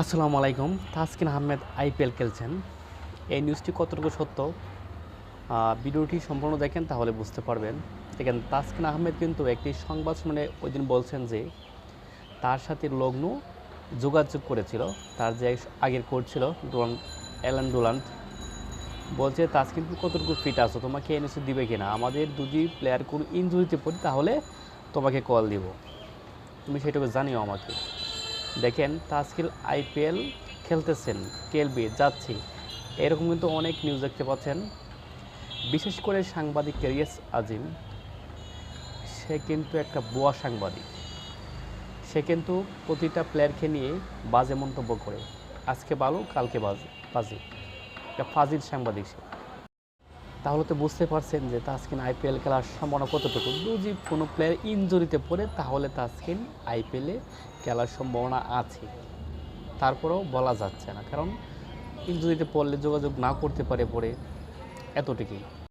আসসালামু আলাইকুম, তাসকিন আহমেদ আইপিএল খেলছেন। এই নিউজটি কতটুকু সত্য? ভিডিওটি সম্পূর্ণ দেখেন তাহলে বুঝতে পারবেন। দেখেন, তাসকিন আহমেদ কিন্তু একটি সংবাদ শুনে ওই দিন বলছেন যে, তার সাথে লগ্ন যোগাযোগ করেছিল, তার যে আগের কোর্ট ছিল, ডোলান, অ্যালান ডোলান্ট। বলছে, তাসকিন কতটুকু ফিট আছো? তোমাকে এনএসি দিবে কিনা? আমাদের যদি প্লেয়ার কোনো ইনজুরিতে পড়ে, তাহলে তোমাকে কল দিব। তুমি সেটাকে জানিও আমাকে। দেখেন তাস্কিল আইপিএল খেলতেছেন খেলবে যাচ্ছি। এরকম কিন্তু অনেক নিউজ দেখতে পাচ্ছেন। বিশেষ করে সাংবাদিক রিয়াস আজিম, সে কিন্তু একটা বুয়া সাংবাদিক। সে কিন্তু প্রতিটা প্লেয়ারকে নিয়ে বাজে মন্তব্য করে। আজকে ভালো কালকে বাজে বাজে। একটা ফাজিল সাংবাদিক সে। তাহলে তো বুঝতে পারছেন যে তাসকিন আইপিএল খেলার সম্ভাবনা কতটুকু। যদি কোনো প্লেয়ার ইঞ্জুরিতে পড়ে, তাহলে তাসকিন আইপিএলে খেলার সম্ভাবনা আছে। তারপরেও বলা যাচ্ছে না, কারণ ইঞ্জুরিতে পড়লে যোগাযোগ না করতে পারে পরে এতটুকুই।